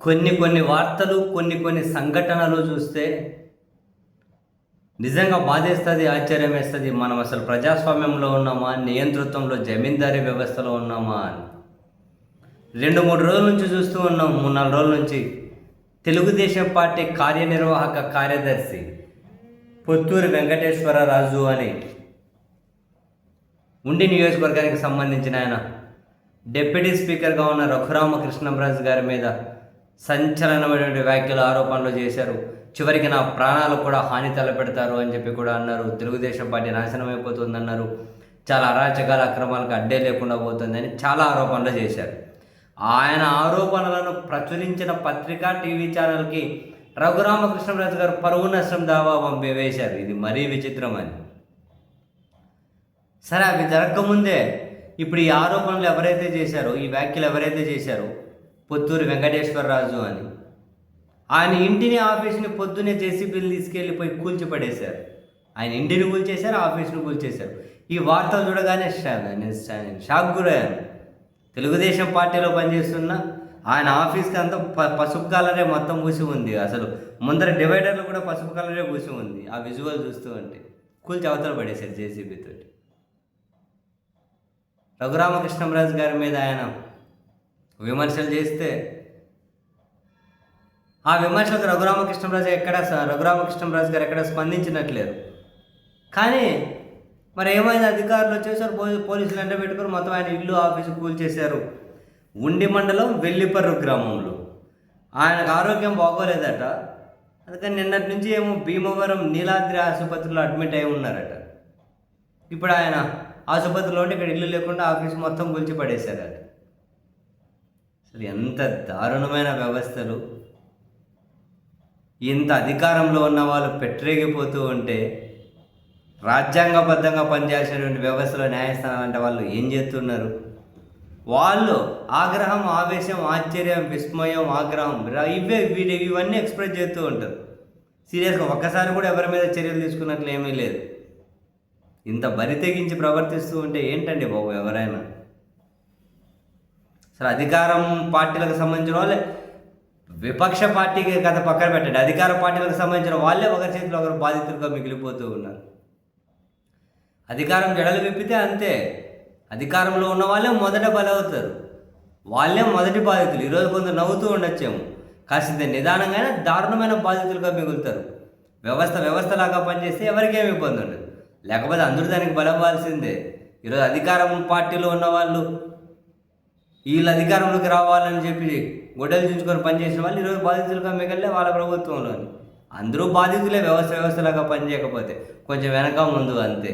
కొన్ని కొన్ని వార్తలు కొన్ని కొన్ని సంఘటనలు చూస్తే నిజంగా బాధేస్తుంది ఆశ్చర్యం వేస్తుంది మనం అసలు ప్రజాస్వామ్యంలో ఉన్నామా? నియంతృత్వంలో జమీందారీ వ్యవస్థలో ఉన్నామా అని. రెండు మూడు రోజుల నుంచి చూస్తూ ఉన్నాం. మూడు నాలుగు రోజుల నుంచి తెలుగుదేశం పార్టీ కార్యనిర్వాహక కార్యదర్శి పొత్తూరు వెంకటేశ్వరరాజు అని ఉండి నియోజకవర్గానికి సంబంధించిన ఆయన. డిప్యూటీ స్పీకర్గా ఉన్న రఘురామకృష్ణంరాజు గారి మీద సంచలనమైనటువంటి వ్యాఖ్యలు ఆరోపణలు చేశారు. చివరికి నా ప్రాణాలు కూడా హాని తలపెడతారు అని చెప్పి కూడా అన్నారు. తెలుగుదేశం పార్టీ నాశనం అయిపోతుందన్నారు. చాలా అరాచకాల అక్రమాలకు అడ్డే లేకుండా పోతుందని చాలా ఆరోపణలు చేశారు. ఆయన ఆరోపణలను ప్రచురించిన పత్రికా టీవీ ఛానల్కి రఘురామకృష్ణరాజు గారు పరువు నష్టం దావా పంపి వేశారు. ఇది మరీ విచిత్రం అని. సరే అవి జరగకముందే. ఇప్పుడు ఈ ఆరోపణలు ఎవరైతే చేశారో ఈ వ్యాఖ్యలు ఎవరైతే చేశారో పొత్తూరు వెంకటేశ్వరరాజు అని. ఆయన ఇంటిని ఆఫీస్ని పొద్దునే జేసీబీలు తీసుకెళ్ళిపోయి కూల్చిపడేశారు. ఆయన ఇంటిని కూల్చేశారు ఆఫీస్ని కూల్చేశారు. ఈ వార్తలు చూడగానే నేను షాక్ గురయ్యాను. తెలుగుదేశం పార్టీలో పనిచేస్తున్న ఆయన ఆఫీస్కి అంతా ప పసుపు కలరే మొత్తం పూసి ఉంది. అసలు ముందర డివైడర్లు కూడా పసుపు కలరే పూసి ఉంది. ఆ విజువల్ చూస్తూ ఉంటే కూల్చి అవతల పడేశారు జేసీబీ తోటి. రఘురామకృష్ణంరాజు గారి మీద ఆయన విమర్శలు చేస్తే ఆ విమర్శలకు రఘురామకృష్ణరాజు ఎక్కడ రఘురామకృష్ణరాజు గారు ఎక్కడ స్పందించినట్లేరు కానీ మరి ఏమైంది? అధికారులు వచ్చేసారు పోలీసులు ఎండ పెట్టుకుని మొత్తం ఆయన ఇల్లు ఆఫీసు కూల్చేశారు. ఉండి మండలం వెల్లిపర్రు గ్రామంలో. ఆయనకు ఆరోగ్యం బాగోలేదట. అందుకని నిన్నటి నుంచి ఏమో భీమవరం నీలాద్రి ఆసుపత్రిలో అడ్మిట్ అయి ఉన్నారట. ఇప్పుడు ఆయన ఆసుపత్రిలో ఉంటే ఇక్కడ ఇల్లు లేకుండా ఆఫీస్ మొత్తం కూల్చి పడేశారట అసలు ఎంత దారుణమైన వ్యవస్థలు. ఇంత అధికారంలో ఉన్న వాళ్ళు పెట్టరేగిపోతూ ఉంటే రాజ్యాంగబద్ధంగా పనిచేసేటువంటి వ్యవస్థలో న్యాయస్థానం అంటే వాళ్ళు ఏం చేస్తున్నారు? వాళ్ళు ఆగ్రహం ఆవేశం ఆశ్చర్యం విస్మయం ఆగ్రహం ఇవే వీడి ఇవన్నీ ఎక్స్ప్రెస్ చేస్తూ ఉంటారు. సీరియస్గా ఒక్కసారి కూడా ఎవరి మీద చర్యలు తీసుకున్నట్లు ఏమీ లేదు. ఇంత బరి తెగించి ప్రవర్తిస్తూ ఉంటే ఏంటండి బాబు ఎవరైనా? అసలు అధికారం పార్టీలకు సంబంధించిన వాళ్ళే విపక్ష పార్టీకి కథ పక్కన పెట్టండి. అధికార పార్టీలకు సంబంధించిన వాళ్ళే ఒకరి చేతిలో ఒకరు బాధితులుగా మిగిలిపోతూ ఉన్నారు. అధికారం జడలు విప్పితే అంతే. అధికారంలో ఉన్న వాళ్ళే మొదట బలవుతారు. వాళ్ళే మొదటి బాధితులు. ఈరోజు కొందరు నవ్వుతూ ఉండొచ్చేమో. కాసింత నిదానంగానే దారుణమైన బాధితులుగా మిగులుతారు. వ్యవస్థ వ్యవస్థలాగా పనిచేస్తే ఎవరికేమి ఇబ్బంది ఉండదు లేకపోతే అందరూ దానికి బలవ్వాల్సిందే ఈరోజు అధికారం పార్టీలో ఉన్న వాళ్ళు వీళ్ళు అధికారంలోకి రావాలని చెప్పి గొడ్డలు చుంచుకొని పనిచేసిన వాళ్ళు ఈరోజు బాధితులుగా మిగిలితే వాళ్ళ ప్రభుత్వంలోని. అందరూ బాధితులే వ్యవస్థ వ్యవస్థలాగా పనిచేయకపోతే కొంచెం వెనక ముందు అంతే.